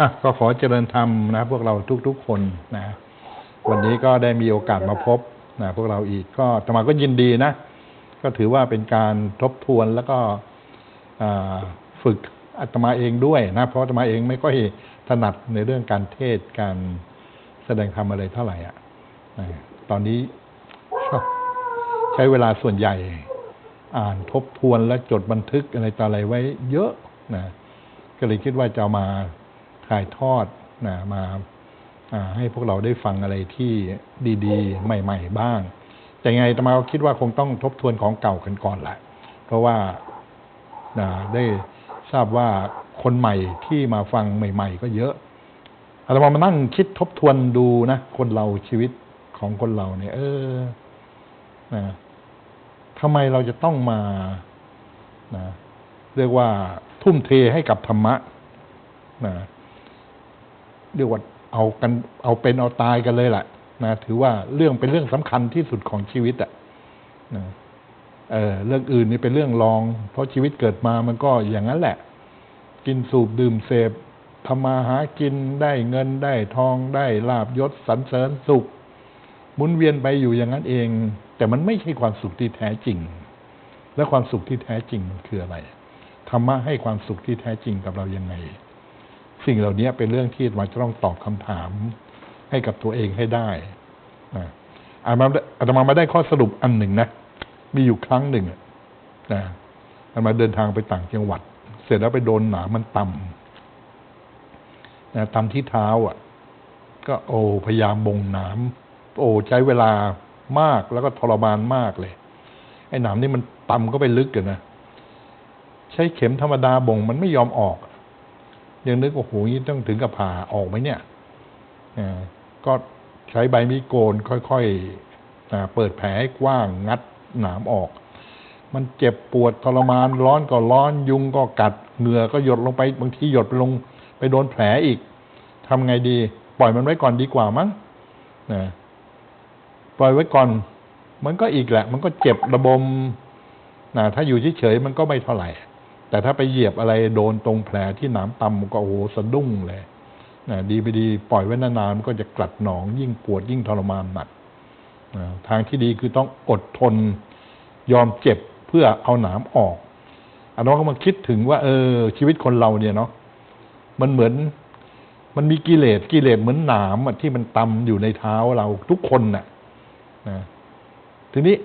อะก็ขอเจริญธรรมนะพวกเราทุกๆคนนะวันนี้ก็ได้มีโอกาสมาพบนะพวกเราอีกก็ธรรมาก็ยินดีนะ ก็ถือว่าเป็นการทบทวนแล้วก็ฝึกอาตมาเองด้วยนะ เพราะอาตมาเองไม่ค่อยถนัดในเรื่องการเทศการแสดงธรรมอะไรเท่าไหร่อะตอนนี้ใช้เวลาส่วนใหญ่ อ่านทบทวนและจดบันทึกอะไรต่ออะไรไว้เยอะนะก็เลยคิดว่าจะเอามา ถ่ายทอดนะมาให้พวกเราได้ฟังอะไรที่ดีๆ ใหม่ ๆ บ้าง แต่ไงตมาคิดว่าคงต้องทบทวนของเก่ากันก่อนแหละ เพราะว่าได้ทราบว่าคนใหม่ที่มาฟังใหม่ ๆ ก็เยอะอาตมามานั่งคิดทบทวนดูนะ คนเราชีวิตของคนเราเนี่ย เออนะทำไมเราจะต้องมานะเรียกว่าทุ่มเทให้กับธรรมะนะ เรียกว่าเอากันเอาเป็นเอาตายกันเลยแหละนะถือว่าเรื่องเป็นเรื่องสำคัญที่สุดของชีวิตอะนะเออเรื่องอื่นนี่เป็นเรื่องรอง เพราะชีวิตเกิดมามันก็อย่างนั้นแหละ กินสูบดื่มเสพทำมาหากินได้เงินได้ทองได้ลาบยศสรรเสริญสุขหมุนเวียนไปอยู่อย่างนั้นเอง แต่มันไม่ใช่ความสุขที่แท้จริง และความสุขที่แท้จริงมันคืออะไรธรรมะให้ความสุขที่แท้จริงกับเรายังไง สิ่งเหล่านี้เป็นเรื่องที่มันจะต้องตอบคำถามให้กับตัวเองให้ได้นะอาตมาอาตมามาได้ข้อสรุปอันหนึ่งนะ มีอยู่ครั้งหนึ่งอะนะอาตมาเดินทางไปต่างจังหวัด เสร็จแล้วไปโดนหนามันต่ำนะต่ำที่เท้าอะ ก็โอ้พยายามบ่งหนามโอ้ใช้เวลามากแล้วก็ทรมานมากเลย ไอ้หนามนี่มันต่ำก็ไปลึกกันนะใช้เข็มธรรมดาบ่งมันไม่ยอมออก ยังนึกโอ้โหนี่ต้องถึงกับผ่าออกไหมเนี่ยก็ใช้ใบมีดโกนค่อยๆเปิดแผลให้กว้างงัดหนามออก มันเจ็บปวดทรมานร้อนก็ร้อนยุงก็กัดเหงื่อก็หยดลงไปบางทีหยดไปลง ไปโดนแผลอีกทำไงดี ปล่อยมันไว้ก่อนดีกว่ามั้งนะปล่อยไว้ก่อน มันก็อีกแหละ มันก็เจ็บระบมนะถ้าอยู่เฉยๆมันก็ไม่เท่าไหร่ แต่ถ้าไปเหยียบอะไรโดนตรงแผลที่หนามตำมก็โอ้โหสะดุ้งเลยนะดีไปดีปล่อยไว้นานๆมันก็จะกลัดหนอง ยิ่งปวดยิ่งทรมานหนักนะทางที่ดีคือต้องอดทนยอมเจ็บเพื่อเอาหนามออกอันนั้นก็มาคิดถึงว่า เออ ชีวิตคนเราเนี่ยเนาะมันเหมือน มันมีกิเลสกิเลสเหมือนหนามที่มันตำอยู่ในเท้าเราทุกคนน่ะนะทีนี้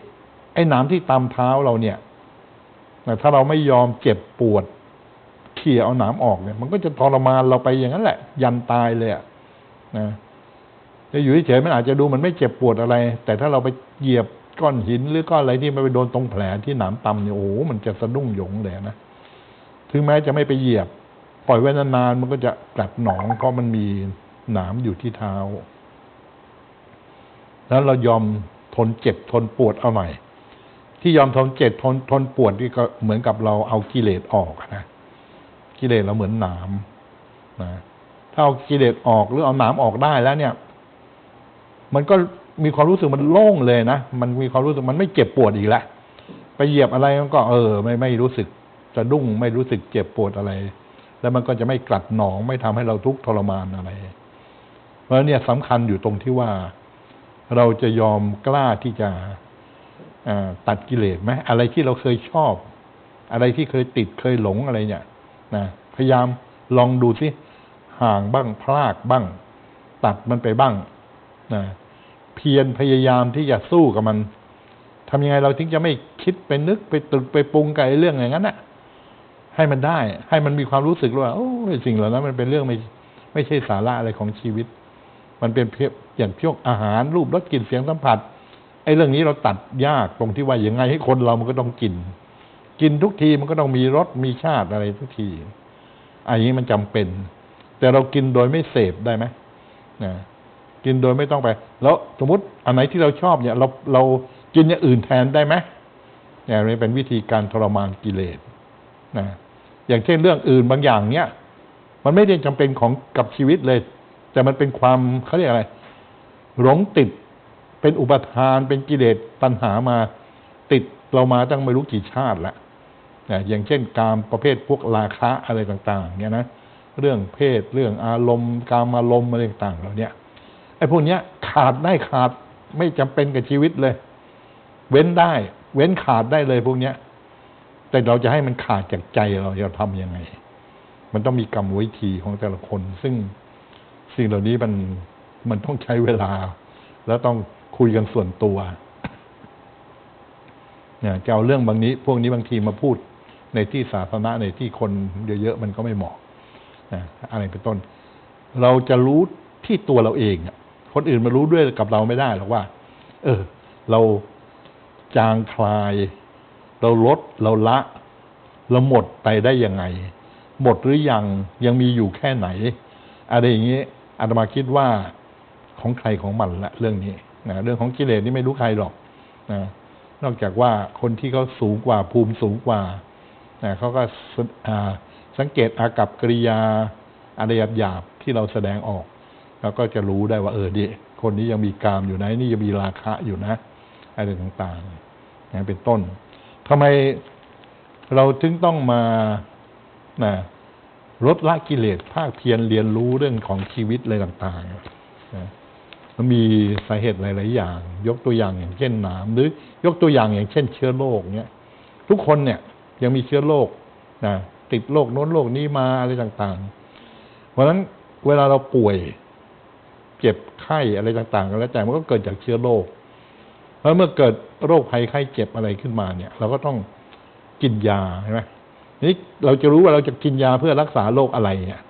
ไอ้หนามที่ตำเท้าเราเนี่ย ถ้าเราไม่ยอมเจ็บปวดเขี่ยเอาหนามออกเนี่ย มันก็จะทรมานเราไปอย่างนั้นแหละ ยันตายเลยอะนะจะอยู่เฉยมันอาจจะดูมันไม่เจ็บปวดอะไร แต่ถ้าเราไปเหยียบก้อนหินหรือก้อนอะไรที่มันไปโดนตรงแผลที่หนามตำเนี่ยโอ้โหมันจะสะดุ้งหยงเลยนะถึงแม้จะไม่ไปเหยียบ ปล่อยไว้นานๆมันก็จะกัดหนอง เพราะมันมีหนามอยู่ที่เท้า แล้วเรายอมทนเจ็บทนปวดเอาหน่อย ที่ยอมทนเจ็บทนทนปวดนี่ก็เหมือนกับเราเอากิเลสออกนะกิเลสเราเหมือนหนามนะถ้าเอากิเลสออกหรือเอาหนามออกได้แล้วเนี่ย มันก็มีความรู้สึกมันโล่งเลยนะมันมีความรู้สึกมันไม่เจ็บปวดอีกแล้วไปเหยียบอะไรมันก็เออ ไม่ไม่รู้สึกจะดุ้งไม่รู้สึกเจ็บปวดอะไร แล้วมันก็จะไม่กลัดหนองไม่ทำให้เราทุกข์ทรมานอะไร เพราะเนี่ยสำคัญอยู่ตรงที่ว่า เราจะยอมกล้าที่จะ ตัดกิเลสไหมอะไรที่เราเคยชอบ อะไรที่เคยติดเคยหลงอะไรเนี่ยนะพยายามลองดูสิห่างบ้างพลากบ้าง ตัดมันไปบ้างนะเพียรพยายามที่จะสู้กับมันทำยังไงเราถึงจะไม่คิดไปนึกไปตึกไปปรุงกับไอ้เรื่องอย่างนั้นน่ะ ให้มันได้ ให้มันมีความรู้สึกว่าโอ้สิ่งเหล่านั้น มันเป็นเรื่องไม่ไม่ใช่สาระอะไรของชีวิต มันเป็นเพียงอย่างพวกอาหารรูปรสกลิ่นเสียงสัมผัส ไอ้เรื่องนี้เราตัดยากตรงที่ว่าอย่างไงให้คนเรามันก็ต้องกิน กินทุกทีมันก็ต้องมีรสมีชาติอะไรทุกที อันนี้มันจำเป็น แต่เรากินโดยไม่เสพได้ไหมนะกินโดยไม่ต้องไป แล้วสมมติอันไหนที่เราชอบเนี่ยเราเรากินอย่างอื่นแทนได้ไหมเนี่ยนี่เป็นวิธีการทรมานกิเลสนะอย่างเช่นเรื่องอื่นบางอย่างเนี่ยมันไม่ได้จำเป็นของกับชีวิตเลย แต่มันเป็นความเขาเรียกอะไรหลงติด เป็นอุปทานเป็นกิเลสตัณหามาติดเรามาตั้งไม่รู้กี่ชาติล้วนะอย่างเช่นการประเภทพวกราคะอะไรต่างๆเนี่ยนะเรื่องเพศเรื่องอารมณ์ การอารมณ์อะไรต่างๆเหล่านี้ไอ้พวกเนี้ยขาดได้ขาดไม่จำเป็นกับชีวิตเลย เว้นได้ เว้นขาดได้เลยพวกเนี้ย แต่เราจะให้มันขาดจากใจเราจะทำยังไง มันต้องมีกรรมวิธีของแต่ละคน ซึ่งสิ่งเหล่านี้มันมันต้องใช้เวลา แล้วต้อง คุยกันส่วนตัวเนี่ยจะเอาเรื่องบางนี้ พวกนี้บางทีมาพูดในที่สาธารณะในที่คนเยอะๆมันก็ไม่เหมาะอะไรเป็นต้น เราจะรู้ที่ตัวเราเองอะคนอื่นมารู้ด้วยกับเราไม่ได้หรอกว่า เออ เราจางคลาย เราลดเราละ เราหมดไปได้ยังไง หมดหรือยังยังมีอยู่แค่ไหน อะไรอย่างนี้อาตมาคิดว่าของใครของมันละเรื่องนี้ นะเรื่องของกิเลสนี่ไม่รู้ใครหรอกนะนอกจากว่าคนที่เขาสูงกว่าภูมิสูงกว่านะเขาก็ส,สังเกตอากับกิริยาอะไรหยาบๆที่เราแสดงออกแล้วก็จะรู้ได้ว่าเออดิคนนี้ยังมีกามอยู่นะนี่ยังมีราคะอยู่นะอะไรต่างๆนะเป็นต้นทำไมเราถึงต้องมานะลดละกิเลสภาคเพียรเรียนรู้เรื่องของชีวิตอะไรต่างๆนะ มันมีสาเหตุหลาย ๆ อย่าง ยกตัวอย่างอย่างเช่นหนามหรือยกตัวอย่างอย่างเช่น เชื้อโรคเนี้ยทุกคนเนี่ยยังมีเชื้อโรคนะติดโรคโน้นโรคนี้มาอะไรต่าง ๆ เพราะฉะนั้นเวลาเราป่วยเจ็บไข้อะไรต่างๆก็แล้วแต่มันก็เกิดจากเชื้อโรคแล้วเมื่อเกิดโรคภัยไข้เจ็บอะไรขึ้นมาเนี่ย เราก็ต้องกินยาใช่ไหมนี่เราจะรู้ว่าเราจะกินยาเพื่อรักษาโรคอะไรเนี่ย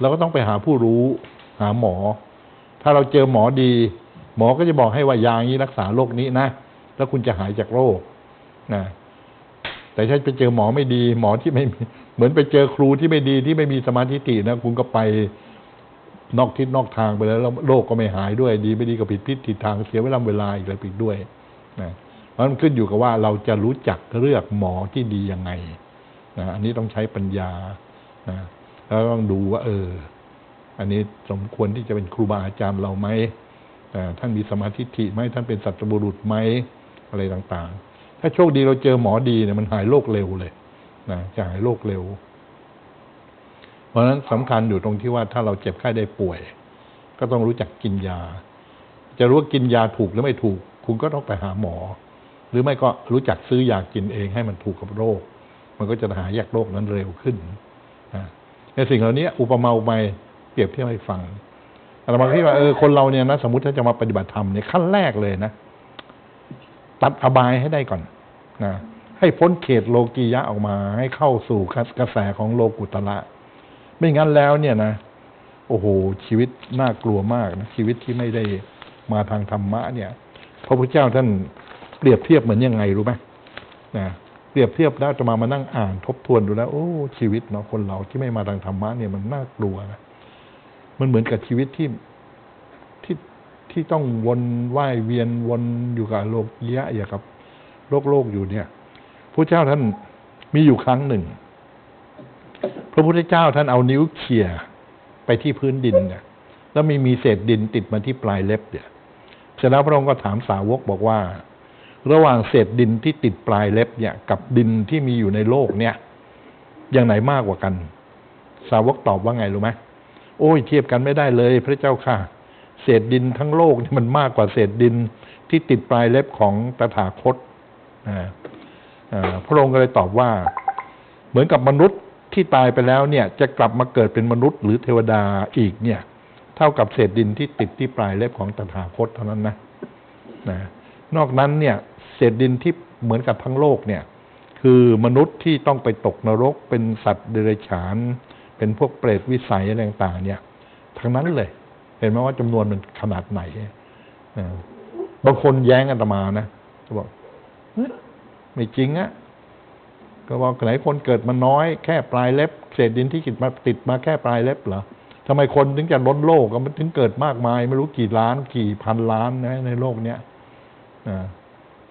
เราก็ต้องไปหาผู้รู้หาหมอ ถ้าเราเจอหมอดี หมอก็จะบอกให้ว่ายานี้รักษาโรคนี้นะ แล้วคุณจะหายจากโรคนะแต่ถ้าไปเจอหมอไม่ดี หมอที่ไม่เหมือนไปเจอครูที่ไม่ดีที่ไม่มีสมาธิตินะคุณก็ไปนอกทิศนอกทางไปแล้วแล้วโรคก็ไม่หายด้วย ดีไม่ดีก็ผิดพิษผิดทางเสียเวลาเวลาอีกอะไรอีกด้วยนะเพราะมันขึ้นอยู่กับว่าเราจะรู้จักเลือกหมอที่ดียังไงนะอันนี้ต้องใช้ปัญญานะแล้วต้องดูว่า เออ อันนี้สมควรที่จะเป็นครูบาอาจารย์เราไหมท่านมีสมาธิฐิไหมท่านเป็นสัตบุรุษไหมอะไรต่างๆ ถ้าโชคดีเราเจอหมอดีเนี่ยมันหายโรคเร็วเลยนะจะหายโรคเร็ว เพราะฉะนั้นสำคัญอยู่ตรงที่ว่าถ้าเราเจ็บไข้ได้ป่วย ก็ต้องรู้จักกินยา จะรู้ว่ากินยาถูกหรือไม่ถูก คุณก็ต้องไปหาหมอ หรือไม่ก็รู้จักซื้อยากินเองให้มันถูกกับโรค มันก็จะหายจากโรคนั้นเร็วขึ้นนะในสิ่งเหล่านี้อุปมาอุปไมย เปรียบเทียบให้ฟังอาตมาคิดว่าเออคนเราเนี่ยนะสมมติถ้าจะมาปฏิบัติธรรมเนี่ยขั้นแรกเลยนะตัดอบายให้ได้ก่อนนะให้พ้นเขตโลกียะออกมา ให้เข้าสู่กระแสของโลกุตละไม่งั้นแล้วเนี่ยนะโอ้โหชีวิตน่ากลัวมากนะชีวิตที่ไม่ได้มาทางธรรมะเนี่ย พระพุทธเจ้าท่านเปรียบเทียบเหมือนยังไงรู้ไหมนะเปรียบเทียบแล้วจะมามานั่งอ่านทบทวนดูแล้ว โอ้ชีวิตเนาะคนเราที่ไม่มาทางธรรมะเนี่ยมันน่ากลัวนะ มันเหมือนกับชีวิตที่ที่ที่ต้องวนว่ายเวียนวนอยู่กับโลกเยะอย่างกับโลกโลกอยู่เนี่ยพระเจ้าท่านมีอยู่ครั้งหนึ่ง พระพุทธเจ้าท่านเอานิ้วเขี่ยไปที่พื้นดินเนี่ยแล้วมีมีเศษดินติดมาที่ปลายเล็บเนี่ยเสร็จแล้วพระองค์ก็ถามสาวกบอกว่า ระหว่างเศษดินที่ติดปลายเล็บเนี่ย กับดินที่มีอยู่ในโลกเนี่ย อย่างไหนมากกว่ากัน สาวกตอบว่าไงรู้ไหม โอ้ยเทียบกันไม่ได้เลย พระเจ้าค่ะ เศษดินทั้งโลกนี่มันมากกว่าเศษดินที่ติดปลายเล็บของตถาคตพระองค์ก็เลยตอบว่า เหมือนกับมนุษย์ที่ตายไปแล้วเนี่ย จะกลับมาเกิดเป็นมนุษย์หรือเทวดาอีกเนี่ย เท่ากับเศษดินที่ติดที่ปลายเล็บของตถาคตเท่านั้นนะนะนอกนั้นเนี่ย เศษดินที่เหมือนกับทั้งโลกเนี่ย คือมนุษย์ที่ต้องไปตกนรกเป็นสัตว์เดรัจฉาน เป็นพวกเปรตวิสัยอะไรต่างๆเนี่ย ทั้งนั้นเลย เห็นไหมว่าจำนวนมันขนาดไหนบางคนแย้งอาตมานะบอกไม่จริงอะก็บอกไหนคนเกิดมาน้อย แค่ปลายเล็บเศษดินที่ติดมาติดมาแค่ปลายเล็บเหรอทำไมคนถึงจะล้นโลกมันถึงเกิดมากมาย ไม่รู้กี่ล้าน กี่พันล้านนะในโลกเนี้ย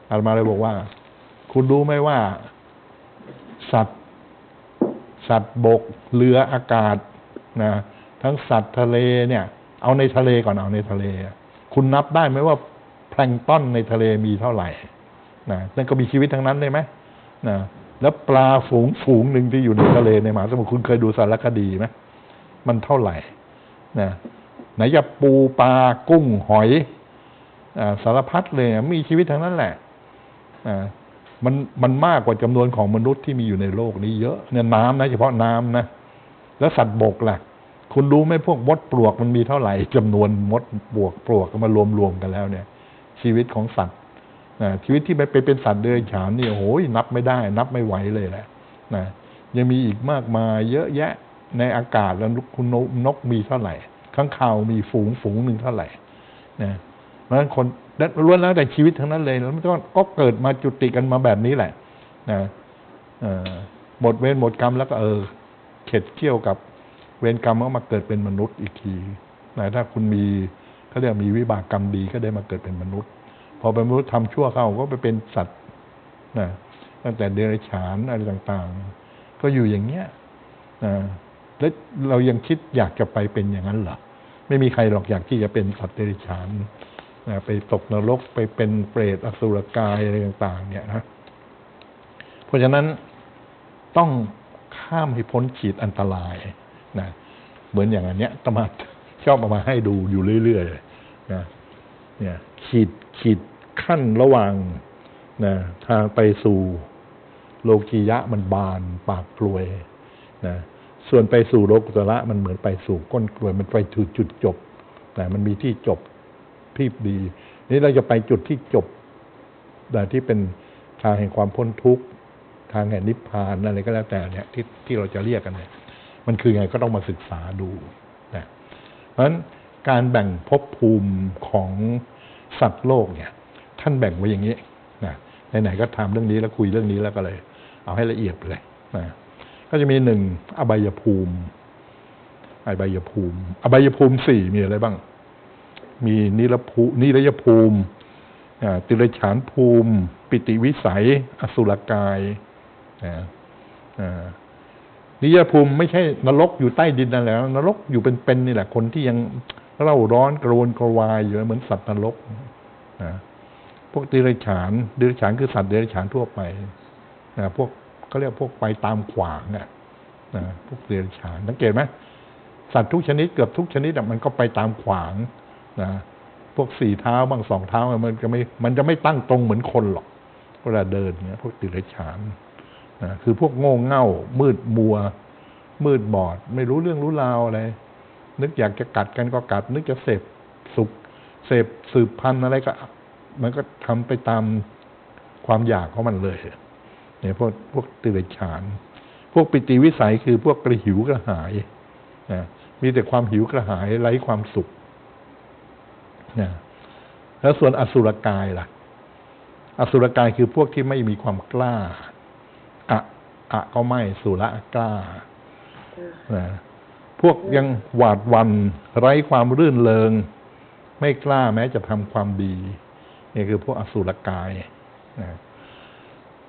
อาตมาเลยบอกว่า คุณรู้ไหมว่า สัตว์ สัตว์บกเรืออากาศนะทั้งสัตว์ทะเลเนี่ย เอาในทะเลก่อนเอาในทะเล คุณนับได้ไหมว่าแพลงต้อนในทะเลมีเท่าไหร่นะนั่นก็มีชีวิตทั้งนั้นเลยไหมนะแล้วปลาฝูงฝูงหนึ่งที่อยู่ในทะเลในมหาสมุทรคุณเคยดูสารคดีไหมมันเท่าไหร่นะไหนจะปูปลากุ้งหอยอสารพัดเลยมีชีวิตทั้งนั้นแหละอ่า มันมันมากกว่าจำนวนของมนุษย์ที่มีอยู่ในโลกนี้เยอะเนี่ยน้ำนะเฉพาะน้ำนะ แล้วสัตว์บกล่ะ คุณรู้ไหมพวกมดปลวกมันมีเท่าไหร่จำนวนมดปลวกปลวกมารวมๆกันแล้วเนี่ย ชีวิตของสัตว์นะชีวิตที่ไปเป็นสัตว์เดรัจฉานนี่โอ้โหนับไม่ได้ นับไม่ไหวเลยแหละนะยังมีอีกมากมายเยอะแยะในอากาศแล้วคุณนกนกมีเท่าไหร่ข้างข่าวมีฝูงฝูงหนึ่งเท่าไหร่นะเพราะฉะนั้นคน ล้วนแล้วแต่ชีวิตทั้งนั้นเลยแล้วมันก็เกิดมาจุติกันมาแบบนี้แหละนะหมดเวรหมดกรรมแล้วก็เออ เข็ดเกี่ยวกับเวรกรรมก็มาเกิดเป็นมนุษย์อีกทีนะถ้าคุณมีเขาเรียกมีวิบากกรรมดีก็ได้มาเกิดเป็นมนุษย์ พอเป็นมนุษย์ทำชั่วเข้าก็ไปเป็นสัตว์นะตั้งแต่เดรัจฉานอะไรต่างๆ ก็อยู่อย่างเงี้ยนะแล้วเรายังคิดอยากจะไปเป็นอย่างนั้นเหรอไม่มีใครหรอกอยากที่จะเป็นสัตว์เดรัจฉาน นะไปตกนรกไปเป็นเปรตอสุรกายอะไรต่าง ๆ เนี่ยนะเพราะฉะนั้นต้องข้ามให้พ้นขีดอันตรายนะเหมือนอย่างอันเนี้ยตมาชอบเอามาให้ดูอยู่เรื่อยๆนะเนี่ย ขีดขีดขั้นระหว่างนะทางไปสู่โลกียะมันบานปากกลวยนะส่วนไปสู่โลกุตระมันเหมือนไปสู่ก้นกลวย มันไปถึงจุดจบแต่มันมีที่จบ ที่ดี นี่เราจะไปจุดที่จบแต่ที่เป็นทางแห่งความพ้นทุกข์ทางแห่งนิพพานอะไรก็แล้วแต่เนี่ยที่ที่เราจะเรียกกันเนี่ยมันคือไงก็ต้องมาศึกษาดูนะเพราะฉะนั้นการแบ่งภพภูมิของสัตว์โลกเนี่ย ท่านแบ่งไว้อย่างนี้นะไหนๆก็ทำเรื่องนี้แล้วคุยเรื่องนี้แล้วก็เลย เอาให้ละเอียดเลยนะก็จะมีหนึ่งอบายภูมิอบายภูมิอบายภูมิสี่มีอะไรบ้าง มีนิรภูนิรยภูมิติรฉานภูมิ ปิติวิสัย อสุรกายนิยภูมิไม่ใช่นรกอยู่ใต้ดินนั่นแหละนรกอยู่เป็นๆนี่แหละ คนที่ยังเร่าร้อนกระวนกระวายอยู่เหมือนสัตว์นรกนะพวกติรฉานติรฉานคือสัตว์เดรัจฉานทั่วไปนะพวกเขาเรียกพวกไปตามขวางน่ะพวกเดรัจฉานสังเกตไหมสัตว์ทุกชนิดเกือบทุกชนิดมันก็ไปตามขวาง นะพวกสี่เท้าบางสองเท้ามันจะไม่ มันจะไม่ตั้งตรงเหมือนคนหรอก เวลาเดินเนี่ยพวกติรฉานนะคือพวกโง่เง่า มืดมัว มืดบอด ไม่รู้เรื่องรู้ราวอะไร นึกอยากจะกัดกันก็กัด นึกจะเสพสุขเสพสืบพันธุ์อะไรก็ มันก็ทำไปตามความอยากของมันเลยเนี่ยพวกพวกติรฉาน พวกปิติวิสัยคือพวกกระหิวกระหายนะมีแต่ความหิวกระหายไร้ความสุข นะแล้วส่วนอสุรกายล่ะ อสุรกายคือพวกที่ไม่มีความกล้าอะอะก็ไม่สุระกล้านะพวกยังหวาดหวันไร้ความรื่นเริง ไม่กล้าแม้จะทำความดีนี่คือพวกอสุรกายนะ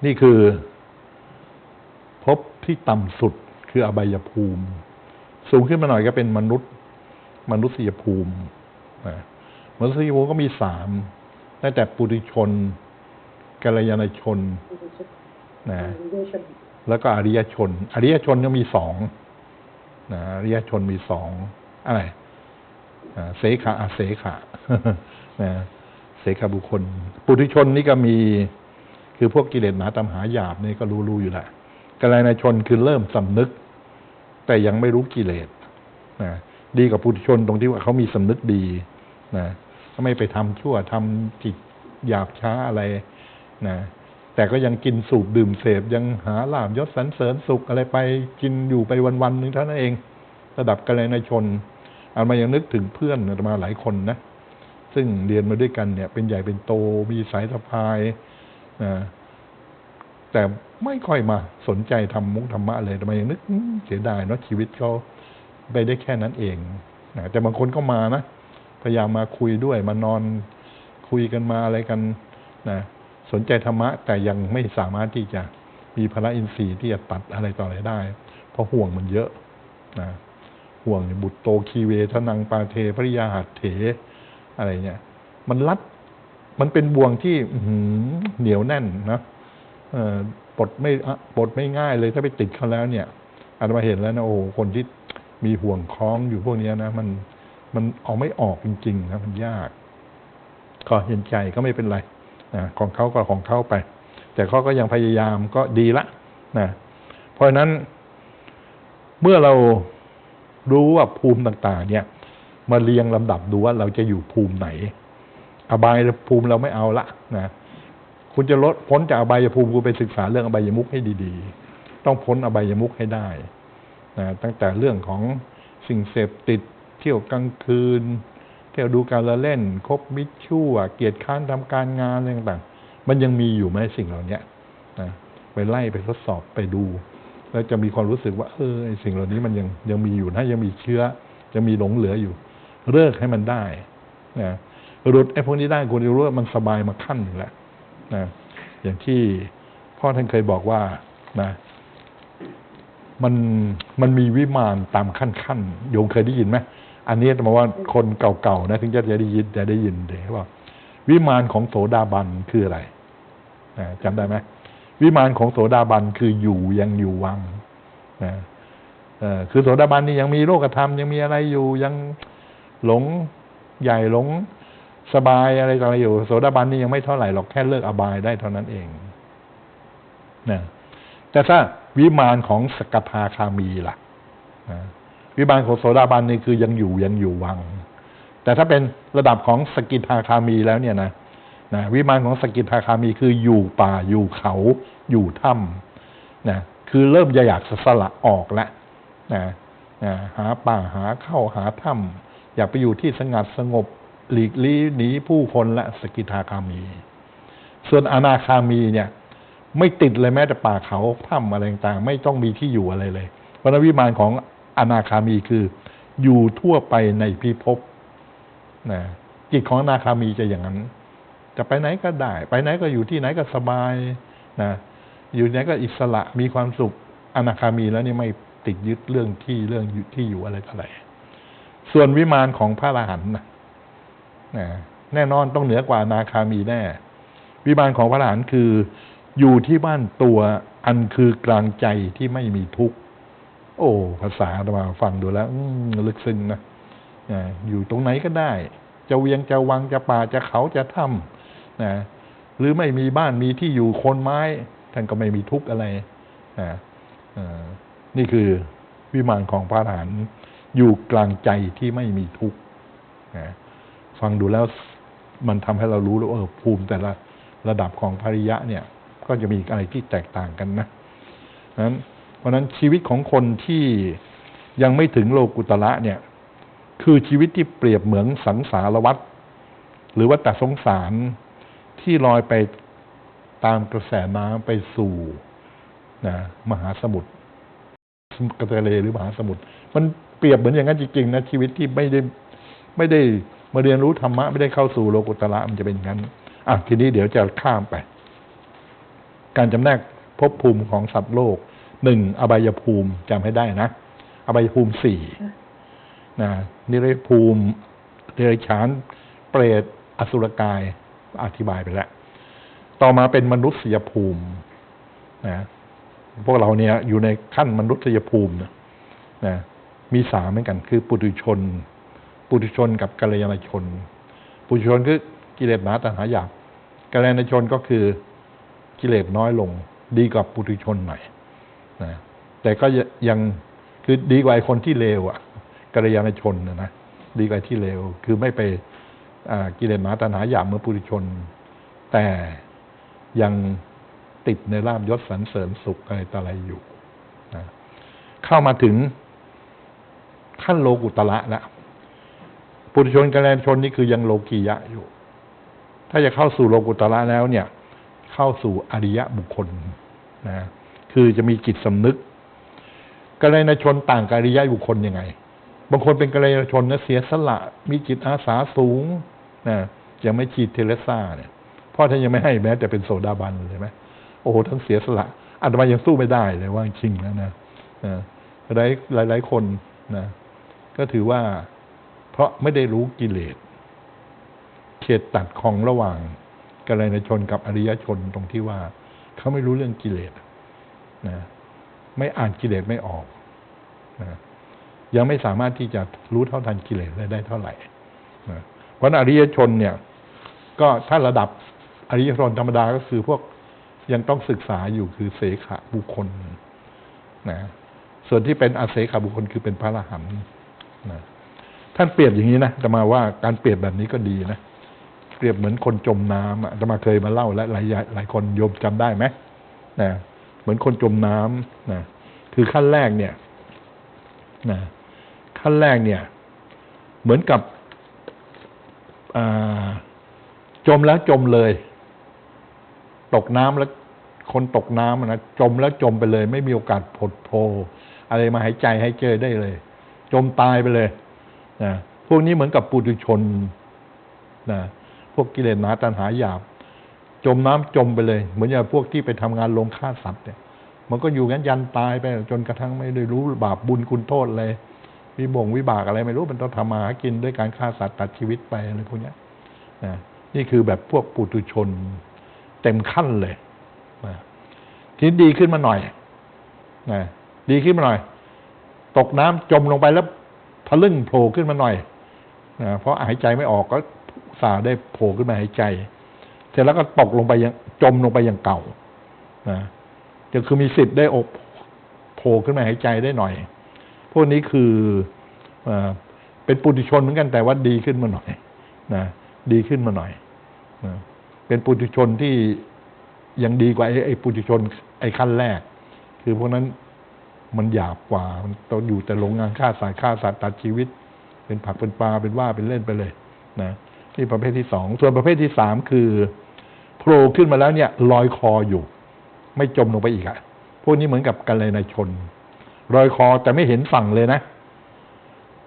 นี่คือภพที่ต่ำสุดคืออบายภูมิ สูงขึ้นมาหน่อยก็เป็นมนุษย์ มนุษยภูมินะ มนุษยภูมิก็มีสามตั้งแต่ปุถุชนกัลยาณชนนะแล้วก็อริยชน อริยชนก็มีสองนะอริยชนมีสองอะไรเสขะอาเสขะนะเสขบุคคล ปุถุชนนี่ก็มี คือพวกกิเลสหนาตามหาหยาบนี่ก็รู้ๆอยู่แหละกัลยาณชนคือเริ่มสำนึก แต่ยังไม่รู้กิเลสนะดีกับปุถุชนตรงที่ว่าเขามีสำนึกดีนะ ก็ไม่ไปทำชั่วทำจิตหยาบช้าอะไรนะแต่ก็ยังกินสูบดื่มเสพยังหาลาบยศสรรเสริญสุขอะไรไปกินอยู่ไปวันๆหนึ่งเท่านั้นเอง ระดับกัลยาณชนอามายังนึกถึงเพื่อนมาหลายคนนะซึ่งเรียนมาด้วยกันเนี่ย เป็นใหญ่เป็นโตมีสายสะพายนะแต่ไม่ค่อยมาสนใจทำมุกธรรมะเลยทำไมยังนึกเสียดายเนาะชีวิตเขาไปได้แค่นั้นเองนะแต่บางคนก็มานะ พยายามมาคุยด้วยมานอนคุยกันมาอะไรกันนะสนใจธรรมะ แต่ยังไม่สามารถที่จะมีพละอินทรีย์ที่จะตัดอะไรต่ออะไรได้ เพราะห่วงมันเยอะนะห่วงบุตรโตคีเวทนังปาเทภริยาหัตเถอะไรเนี่ย มันรัดมันเป็นบ่วงที่หืเหนียวแน่นนะเออปลดไม่อะปลดไม่ง่ายเลยถ้าไปติดเขาแล้วเนี่ยอาตมาเห็นแล้วนะโอ้คนที่มีห่วงคล้องอยู่พวกเนี้ยนะมัน มันเอาไม่ออกจริงๆนะมันยากก็เห็นใจก็ไม่เป็นไรนะของเขาก็ของเขาไป แต่เขาก็ยังพยายามก็ดีละนะเพราะฉะนั้นเมื่อเรารู้ว่าภูมิต่าง ๆ เนี่ย มาเรียงลำดับดูว่าเราจะอยู่ภูมิไหน อบายภูมิเราไม่เอาละนะคุณจะลดพ้นจากอบายภูมิคุณไปศึกษาเรื่องอบายมุขให้ดีๆ ต้องพ้นอบายมุขให้ได้นะตั้งแต่เรื่องของสิ่งเสพติด เที่ยวกลางคืน เที่ยวดูการละเล่น คบมิตรชั่ว เกียรติค้านทำการงานอะไรต่างๆ มันยังมีอยู่ไหมสิ่งเหล่านี้นะไปไล่ไปทดสอบไปดู แล้วจะมีความรู้สึกว่าเออสิ่งเหล่านี้มันยังยังมีอยู่นะยังมีเชื้อยังมีหลงเหลืออยู่ เลิกให้มันได้นะหลุดไอ้พวกนี้ได้คุณจะรู้ว่ามันสบายมาขั้นหนึ่งแล้วนะอย่างที่พ่อท่านเคยบอกว่านะมันมันมีวิมานตามขั้นขั้นโยมเคยได้ยินไหม อันนี้มาว่าคนเก่าๆนะถึงจะได้ยินจะได้ยินเดี๋ยว่า วิมานของโสดาบันคืออะไรนะจำได้ไหมวิมานของโสดาบันคืออยู่ยังอยู่วังนะคือโสดาบันนี่ยังมีโลกธรรมยังมีอะไรอยู่ยังหลงใหญ่หลงสบายอะไรต่ออะไรอยู่ โสดาบันนี่ยังไม่เท่าไหร่หรอกแค่เลิกอบายได้เท่านั้นเองนะแต่ถ้าวิมานของสกทาคามีล่ะนะ วิมานของโสดาบันนี่คือยังอยู่ยังอยู่วัง แต่ถ้าเป็นระดับของสกิทาคามีแล้วเนี่ยนะนะวิมานของสกิทาคามีคืออยู่ป่าอยู่เขาอยู่ถ้ำนะคือเริ่มจะอยากสละออกแล้วนะนะหาป่าหาเข้าหาถ้ำอยากไปอยู่ที่สงัดสงบหลีกลี่หนีผู้คนและสกิทาคามี ส่วนอนาคามีเนี่ย ไม่ติดเลยแม้แต่ป่าเขาถ้ำอะไรต่างไม่ต้องมีที่อยู่อะไรเลย เพราะวิมานของ อนาคามีคือ อยู่ทั่วไปในพิภพนะจิตของอนาคามีจะอย่างนั้น จะไปไหนก็ได้ ไปไหนก็อยู่ที่ไหนก็สบายนะอยู่ไหนก็อิสระมีความสุขอนาคามีแล้วนี่ไม่ติดยึดเรื่องที่เรื่องที่อยู่อะไรเท่าไรส่วนวิมานของพระอรหันต์นะแน่นอนต้องเหนือกว่านาคามีแน่ วิมานของพระอรหันต์คือ อยู่ที่บ้านตัวอันคือกลางใจที่ไม่มีทุกข์ โอ้ ภาษามาฟังดูแล้วลึกซึ้งนะอยู่ตรงไหนก็ได้ จะเวียงจะวังจะป่าจะเขาจะถ้ำนะหรือไม่มีบ้านมีที่อยู่คนไม้ ท่านก็ไม่มีทุกข์อะไรนะนี่คือวิมานของพระอรหันต์อยู่กลางใจที่ไม่มีทุกข์นะฟังดูแล้วมันทำให้เรารู้แล้วเออภูมิแต่ละระดับของภริยะเนี่ย ก็จะมีอะไรที่แตกต่างกันนะนั้น เพราะนั้นชีวิตของคนที่ยังไม่ถึงโลกุตระเนี่ย คือชีวิตที่เปรียบเหมือนสังสารวัฏหรือว่าแต่สงสารที่ลอยไปตามกระแสน้ำไปสู่นะมหาสมุทรกระทะเลหรือมหาสมุทรมันเปรียบเหมือนอย่างนั้นจริงๆนะชีวิตที่ไม่ได้ไม่ได้มาเรียนรู้ธรรมะไม่ได้เข้าสู่โลกุตระมันจะเป็นอย่างนั้นอะทีนี้เดี๋ยวจะข้ามไป การจำแนกภพภูมิของสัตว์โลก หนึ่งอบายภูมิจำให้ได้นะ อบายภูมิสี่นะนิเรภูมิเดรัจฉานเปรตอสุรกายอธิบายไปแล้ว ต่อมาเป็นมนุษยภูมินะพวกเราเนี่ยอยู่ในขั้นมนุษยภูมินะนะมีสามเหมือนกัน คือปุถุชน ปุถุชนกับกัลยาณชน ปุถุชนคือกิเลสหนาตัณหาหยาบกัลยาณชนก็คือกิเลสน้อยลง ดีกว่าปุถุชนหน่อย นะแต่ก็ยังคือดีกว่าคนที่เลวอะกัลยาณชนนะนะดีกว่าที่เลวคือไม่ไปกิเลสหาตัณหาหยาบเมือปุถุชน แต่ยังติดในลาบยศสรรเสริญสุขอะไรต่ออะไรอยู่นะเข้ามาถึงขั้นโลกุตละแล้วปุถุชนกัลยาณชนนี่คือยังโลกียะอยู่ ถ้าจะเข้าสู่โลกุตละแล้วเนี่ย เข้าสู่อริยะบุคคลนะ คือจะมีจิตสำนึกกัลยาณชนต่างกับอริยะบุคคลยังไง บางคนเป็นกัลยาณชนนะเสียสละ มีจิตอาสาสูงนะยังไม่จีดเทเลซ่าเนี่ยพ่อท่านยังไม่ให้แม้ แต่เป็นโสดาบันเลยไหมโอ้โหท่านเสียสละอาตมายังสู้ไม่ได้เลยว่าจริงแล้วนะหลายหลายหลายคนนะก็ถือว่า เพราะไม่ได้รู้กิเลสเขตตัดของระหว่างกัลยาณชนกับอริยชนตรงที่ว่า เขาไม่รู้เรื่องกิเลส นะไม่อ่านกิเลสไม่ออกนะยังไม่สามารถที่จะรู้เท่าทันกิเลสได้เท่าไหร่นะเพราะอริยชนเนี่ย ก็ถ้าระดับอริยชนธรรมดาก็คือพวกยังต้องศึกษาอยู่คือเสขะบุคคลนะส่วนที่เป็นอาเสขะบุคคลคือเป็นพระอรหันต์นะท่านเปรียบอย่างนี้นะแต่มาว่าการเปรียบแบบนี้ก็ดีนะเปรียบเหมือนคนจมน้ำอะจะมาเคยมาเล่าและหลายหลายคนโยมจำได้ไหมนะ เหมือนคนจมน้ำนะคือขั้นแรกเนี่ยนะขั้นแรกเนี่ย เหมือนกับจมแล้วจมเลย ตกน้ำแล้วคนตกน้ำนะจมแล้วจมไปเลย ไม่มีโอกาสผดโผล่อะไรมาหายใจให้เจอได้เลย จมตายไปเลยนะพวกนี้เหมือนกับปุถุชนนะพวกกิเลสหนาตัณหาหยาบ จมน้ำจมไปเลย เหมือนอย่างพวกที่ไปทำงานลงฆ่าสัตว์เนี่ย มันก็อยู่งั้นยันตายไปจนกระทั่งไม่ได้รู้บาปบุญคุณโทษเลยวิบงวิบากอะไรไม่รู้มันต้องทำมาหากินด้วยการฆ่าสัตว์ตัดชีวิตไปอะไรพวกเนี้ยนะนี่คือแบบพวกปุถุชน เต็มขั้นเลยนะทีนี้ดีขึ้นมาหน่อยนะดีขึ้นมาหน่อย ตกน้ำจมลงไปแล้วทะลึ่งโผล่ขึ้นมาหน่อยนะเพราะหายใจไม่ออกก็สาได้โผล่ขึ้นมาหายใจ เสร็จแล้วก็ตกลงไปยังจมลงไปอย่างเก่านะจะคือมีสิทธิ์ได้อกโผล่ขึ้นมาหายใจได้หน่อย พวกนี้คือเอเป็นปุถุชนเหมือนกันแต่ว่าดีขึ้นมาหน่อยนะดีขึ้นมาหน่อยนะเป็นปุถุชนที่ยังดีกว่าไอ้ไอปุถุชนไอ้ขั้นแรก คือพวกนั้นมันหยาบกว่า มันต้องอยู่แต่โรงงานฆ่าสัตว์ฆ่าสัตว์ตัดชีวิต เป็นผักเป็นปลาเป็นว่าเป็นเล่นไปเลย นะนี่ประเภทที่สองส่วนประเภทที่สามคือ โผล่ขึ้นมาแล้วเนี่ยลอยคออยู่ ไม่จมลงไปอีกอะพวกนี้เหมือนกับกัลยาณชนลอยคอแต่ไม่เห็นฝั่งเลยนะ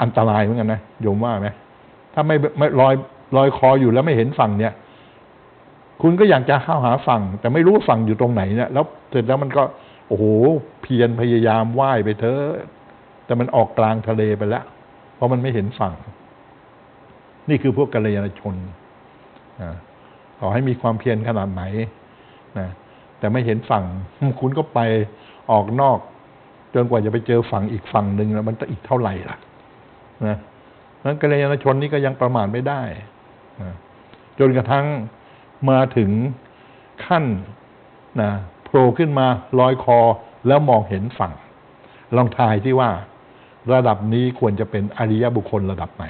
อันตรายเหมือนกันนะโยมว่าไหมถ้าไม่ไม่ลอยลอยคออยู่แล้วไม่เห็นฝั่งเนี่ย คุณก็อยากจะเข้าหาฝั่ง แต่ไม่รู้ฝั่งอยู่ตรงไหนเนี่ย แล้วเสร็จแล้วมันก็ โอ้โหเพียรพยายามว่ายไปเถอะแต่มันออกกลางทะเลไปแล้วเพราะมันไม่เห็นฝั่ง นี่คือพวกกัลยาณชนนะ ขอให้มีความเพียรขนาดไหนนะแต่ไม่เห็นฝั่งคุณก็ไปออกนอกจนกว่าจะไปเจอฝั่งอีกฝั่งหนึ่งแล้วมันจะอีกเท่าไหร่ล่ะนะนั้นกัลยาณชนนี่ก็ยังประมาทไม่ได้นะจนกระทั่งมาถึงขั้นนะโผล่ขึ้นมาลอยคอแล้วมองเห็นฝั่ง ลองทายที่ว่า ระดับนี้ควรจะเป็นอริยบุคคลระดับไหน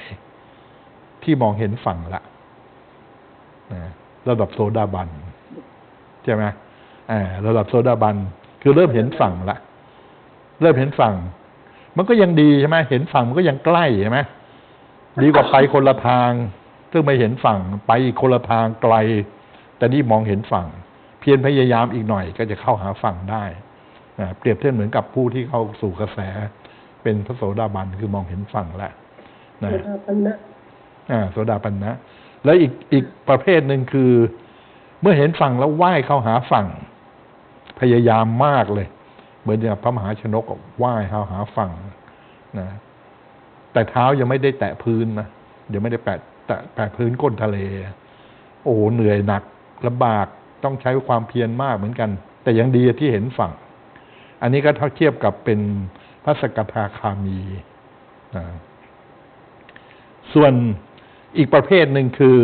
ที่มองเห็นฝั่งละนะ ระดับโซดาบันใช่ไหมอ่าระดับโซดาบันคือเริ่มเห็นฝั่งละเริ่มเห็นฝั่ง มันก็ยังดีใช่ไหมเห็นฝั่งมันก็ยังใกล้ใช่ไหมดีกว่าไปคนละทาง ซึ่งไม่เห็นฝั่งไปอีกคนละทางไกล แต่นี่มองเห็นฝั่ง เพียรพยายามอีกหน่อยก็จะเข้าหาฝั่งได้นะเปรียบเทียบเหมือนกับผู้ที่เข้าสู่กระแส เป็นพระโสดาบันคือมองเห็นฝั่งแล้วนะโสดาปันนะอ่าโสดาปันนะ แล้วอีกอีกประเภทหนึ่งคือ เมื่อเห็นฝั่งแล้วว่ายเข้าหาฝั่ง พยายามมากเลย เหมือนอย่างพระมหาชนกอะว่ายเข้าหาฝั่งนะแต่เท้ายังไม่ได้แตะพื้นนะยังไม่ได้แตะแตะพื้นก้นทะเล โอ้เหนื่อยหนักลำบากต้องใช้ความเพียรมากเหมือนกัน แต่ยังดีที่เห็นฝั่ง อันนี้ก็เท่าเทียบกับเป็นพระสกทาคามีนะส่วน อีกประเภทหนึ่งคือ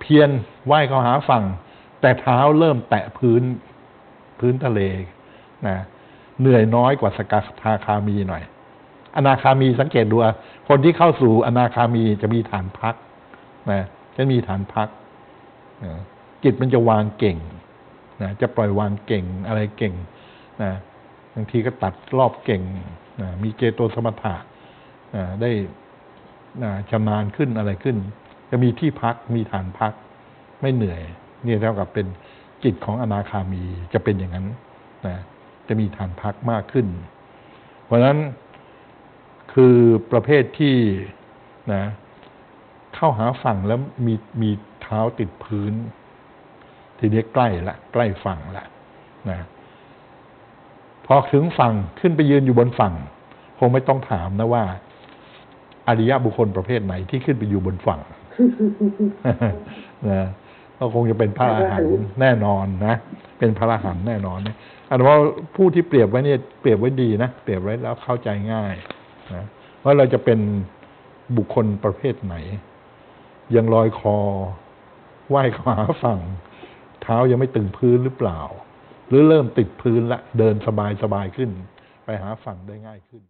เพียรว่ายเข้าหาฝั่ง แต่เท้าเริ่มแตะพื้นพื้นทะเลนะเหนื่อยน้อยกว่าสกทาคามีหน่อย อนาคามีสังเกตดูคนที่เข้าสู่อนาคามีจะมีฐานพักนะจะมีฐานพักนะจิตมันจะวางเก่งนะจะปล่อยวางเก่งอะไรเก่งนะบางทีก็ตัดรอบเก่งนะมีเจโตสมถะนะได้ ชำนาญขึ้นอะไรขึ้น จะมีที่พักมีฐานพักไม่เหนื่อยนี่เท่ากับเป็นจิตของอนาคามีจะเป็นอย่างนั้นนะจะมีฐานพักมากขึ้น เพราะนั้นคือประเภทที่นะเข้าหาฝั่งแล้วมีมีเท้าติดพื้น ทีนี้ใกล้ละใกล้ฝั่งละนะพอถึงฝั่งขึ้นไปยืนอยู่บนฝั่ง คงไม่ต้องถามนะว่า อริยบุคคลประเภทไหนที่ขึ้นไปอยู่บนฝั่งนะเอก็คงจะเป็นพระอรหันต์แน่นอนนะ เป็นพระอรหันต์แน่นอนเนี่ยอันว่าผู้ที่เปรียบไว้เนี่ยเปรียบไว้ดีนะเปรียบไว้แล้วเข้าใจง่ายนะว่าเราจะเป็นบุคคลประเภทไหน ยังลอยคอไหว้ขาฝั่ง เท้ายังไม่ตึงพื้นหรือเปล่า หรือเริ่มติดพื้นละเดินสบายสบายขึ้น ไปหาฝั่งได้ง่ายขึ้น